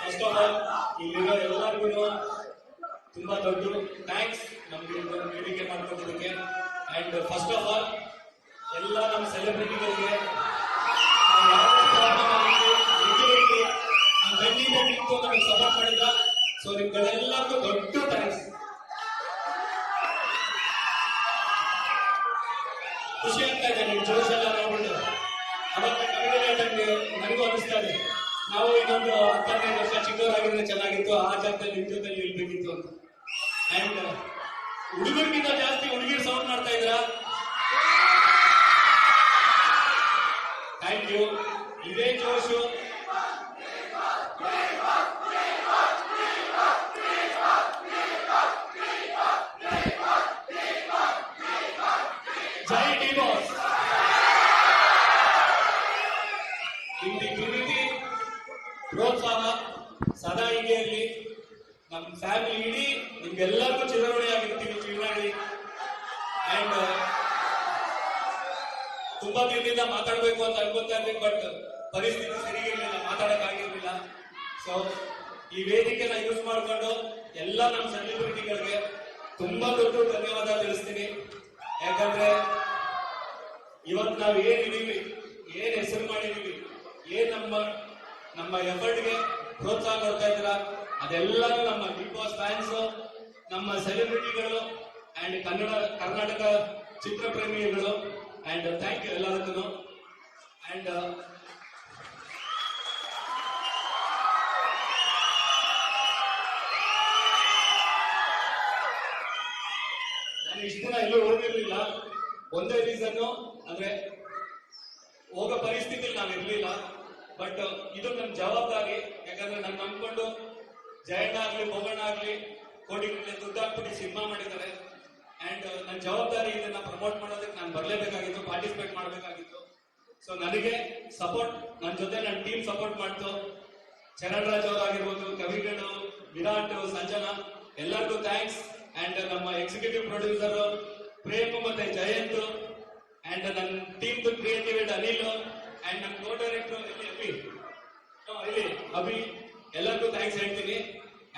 First of all ಇಲ್ಲಿರೋ ಎಲ್ಲರಿಗೂ ತುಂಬಾ ದೊಡ್ಡ ಥ್ಯಾಂಕ್ಸ್ ನಮ್ಗೆ ವೇದಿಕೆ ಮಾಡ್ಕೊಟ್ಟಿದ್ದಕ್ಕೆ. ಅಂಡ್ ಫಸ್ಟ್ ಆಫ್ ಆಲ್ ಎಲ್ಲ ನಮ್ಮ ಸೆಲೆಬ್ರಿಟಿಗಳಿಗೆ ಗಂಡಿಂದ ನಿಂತು ನಮಗೆ ಸಪೋರ್ಟ್ ಮಾಡಿದ್ರ ಸೊ ನಿಮ್ಗಳೆಲ್ಲರಿಗೂ ದೊಡ್ಡ ಥ್ಯಾಂಕ್ಸ್ ಖುಷಿ ಆಗ್ತಾ ಇದೆ ನಿಮ್ ಜೋಶ್ ಎಲ್ಲ ನೋಡ್ಬಿಟ್ಟು. ಅವತ್ತು ಹೇಳ್ದಂಗೆ ನನಗೂ ಅನಿಸ್ತಾ ಇದೆ. ನಾವು ಇನ್ನೊಂದು ಹತ್ತೈದು ವರ್ಷ ಚಿಕ್ಕವರಾಗಿದ್ರೆ ಚೆನ್ನಾಗಿತ್ತು, ಆ ಜಾಗದಲ್ಲಿ ನಿಮ್ಮ ಜೊತೆ ನಿಲ್ಬೇಕಿತ್ತು ಅಂತ. ಅಂಡ್ ಹುಡುಗರಿಗಿಂತ ಜಾಸ್ತಿ ಹುಡುಗಿರ್ ಸೌಂಡ್ ಮಾಡ್ತಾ ಇದ್ರ ಥ್ಯಾಂಕ್ ಯು ಇದೇ ಜೋಶು. ಜೈ ಡಿ ಬಾಸ್ ನಿಮ್ದು ಪ್ರೀತಿ ಪ್ರೋತ್ಸಾಹ ಸದಾ ಹೀಗೆ ಇರಲಿ ನಮ್ಮ ಫ್ಯಾಮಿಲಿ ಇಡೀ ನಿಮ್ಗೆಲ್ಲರಿಗೂ ಚಿರಋಣಿ ಆಗಿರ್ತೀವಿ ಮಾಡಿ ಅಂಡ್ ತುಂಬಾ ದಿನದಿಂದ ಮಾತಾಡಬೇಕು ಅಂತ ಅನ್ಕೊಂತಾ ಇದ್ದೀನಿ ಬಟ್ ಪರಿಸ್ಥಿತಿ ಸರಿಗಿರ್ಲಿಲ್ಲ ಮಾತಾಡಕ್ ಆಗಿರ್ಲಿಲ್ಲ. ಸೊ ಈ ವೇದಿಕೆನ ಯೂಸ್ ಮಾಡಿಕೊಂಡು ಎಲ್ಲ ನಮ್ಮ ಸೆಲೆಬ್ರಿಟಿಗಳಿಗೆ ತುಂಬಾ ದೊಡ್ಡ ಧನ್ಯವಾದ ತಿಳಿಸ್ತೀನಿ. ಯಾಕಂದ್ರೆ ಇವತ್ತು ನಾವು ಏನಿದೀವಿ ಏನ್ ಹೆಸರು ಮಾಡಿದೀವಿ ಏನ್ ನಮ್ಮ ನಮ್ಮ ಎಫರ್ಟ್ಗೆ ಪ್ರೋತ್ಸಾಹ ಕೊಡ್ತಾ ಇದ್ರ ಅದೆಲ್ಲನೂ ನಮ್ಮ ಬಿಗ್ ಬಾಸ್ ಫ್ಯಾನ್ಸ್ ನಮ್ಮ ಸೆಲೆಬ್ರಿಟಿಗಳು ಅಂಡ್ ಕನ್ನಡ, ಕರ್ನಾಟಕ ಚಿತ್ರಪ್ರೇಮಿಗಳು ಅಂಡ್ ಥ್ಯಾಂಕ್ ಯು ಎಲ್ಲದಕ್ಕೂ. ಅಂಡ್ ನಾನು ಇಷ್ಟು ದಿನ ಎಲ್ಲೂ ಹೋಗಿರ್ಲಿಲ್ಲ. ಒಂದೇ ರೀಸನ್ ಅಂದ್ರೆ ಹೋಗೋ ಪರಿಸ್ಥಿತಿಲಿ ನಾನು ಇರ್ಲಿಲ್ಲ. ಬಟ್ ಇದು ನನ್ನ ಜವಾಬ್ದಾರಿ. ಯಾಕಂದ್ರೆ ನಾನು ಅನ್ಕೊಂಡು ಜಯಣ್ಣ ಆಗ್ಲಿ, ಮೊಗಣ್ಣ ಆಗ್ಲಿ ಕೋಟಿ ದುಡ್ಡಾಕ್ಬಿಟ್ಟು ಸಿನಿಮಾ ಮಾಡಿದ್ದಾರೆ. ಅಂಡ್ ನನ್ನ ಜವಾಬ್ದಾರಿ ಇದನ್ನ ಪ್ರಮೋಟ್ ಮಾಡೋದಕ್ಕೆ ನಾನು ಬರಲೇಬೇಕಾಗಿತ್ತು ಪಾರ್ಟಿಸಿಪೇಟ್ ಮಾಡಬೇಕಾಗಿತ್ತು. ಸೊ ನನಗೆ ಸಪೋರ್ಟ್ ನನ್ನ ಜೊತೆ ನನ್ನ ಟೀಮ್ ಸಪೋರ್ಟ್ ಮಾಡ್ತು. ಚರಣ್ ರಾಜ್ ಅವರಾಗಿರ್ಬೋದು ಕವಿಗಳು ವಿರಾಟ್ ಸಂಜನಾ, ಎಲ್ಲರಿಗೂ ಥ್ಯಾಂಕ್ಸ್ ಅಂಡ್ ನಮ್ಮ ಎಕ್ಸಿಕ್ಯೂಟಿವ್ ಪ್ರೊಡ್ಯೂಸರ್ ಪ್ರೇಮ್ ಮತ್ತೆ ಜಯಂತ್. ಅಂಡ್ ನನ್ನ ಟೀಮ್ ಕ್ರಿಯೇಟಿವ್ ಅನಿಲ್. ಅಂಡ್ ನನ್ನ ಕೋ ಡೈರೆಕ್ಟರ್ ಅಭಿ ಎಲ್ಲರಿಗೂ ಥ್ಯಾಂಕ್ಸ್ ಹೇಳ್ತೀನಿ.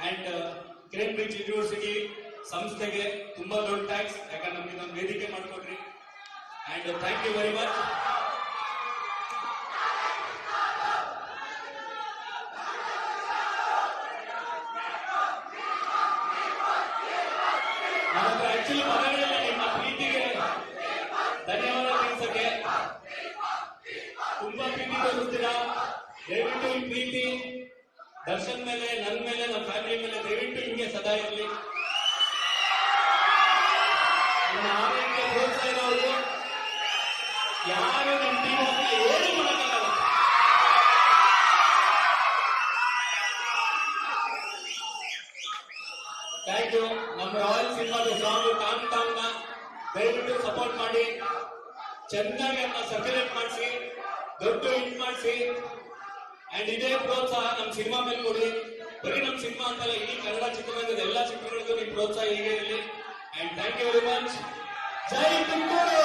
ಅಂಡ್ ಕಿರಣ್ ಬ್ರಿಡ್ಜ್ ಯೂನಿವರ್ಸಿಟಿ ಸಂಸ್ಥೆಗೆ ತುಂಬಾ ದೊಡ್ಡ ಥ್ಯಾಂಕ್ಸ್ ಯಾಕಂದ್ರೆ ನಮ್ಗೆ ಇದೊಂದು ವೇದಿಕೆ ಮಾಡ್ಕೊಟ್ರಿ. And thank you very much ಧನ್ಯವಾದ ತಿಳಿಸಕ್ಕೆ ತುಂಬಾ ಪ್ರೀತಿ ತೋರಿಸ್ತೀರಾ? ದಯವಿಟ್ಟು ಈ ಪ್ರೀತಿ, ದರ್ಶನ್ ಮೇಲೆ ನನ್ನ ಮೇಲೆ ನಮ್ಮ ಫ್ಯಾಮಿಲಿ ಮೇಲೆ ದಯವಿಟ್ಟು ಹಿಂಗೆ ಸದಾ ಇರಲಿ. ನನ್ನ ಆರೋಗ್ಯ ಹೋಗ್ತಾ ಇರೋರು ಯಾರು ನಮ್ಮ ಟೀಮ್ ಏನು ಮಾಡೋಕ್ಕಾಗಲ್ಲ. ಥ್ಯಾಂಕ್ ಯು ನಮ್ಮ ರಾಯಲ್ ಸಿನಿಮಾದ ಸಾಂಗ್ ಟಾಮ್ ಟಾಮ್ನ ದಯವಿಟ್ಟು ಸಪೋರ್ಟ್ ಮಾಡಿ. ಚೆನ್ನಾಗಿ ಅದನ್ನ ಸರ್ಕ್ಯುಲೇಟ್ ಮಾಡಿಸಿ, ದೊಡ್ಡ ಹಿಟ್ ಮಾಡಿಸಿ. ಅಂಡ್ ಇದೇ ಪ್ರೋತ್ಸಾಹ ನಮ್ಮ ಸಿನಿಮಾ ಮೇಲೆ ಕೊಡಿ. ಬರೀ ನಮ್ಮ ಸಿನಿಮಾ ಅಂತಲ್ಲ ಇಡೀ ಕನ್ನಡ ಚಿತ್ರರಂಗದ ಎಲ್ಲಾ ಚಿತ್ರಗಳಿಗೂ ನಿಮ್ ಪ್ರೋತ್ಸಾಹ ಹೀಗೆ ಇರಲಿ. And thank you very much Jai Tumakuru!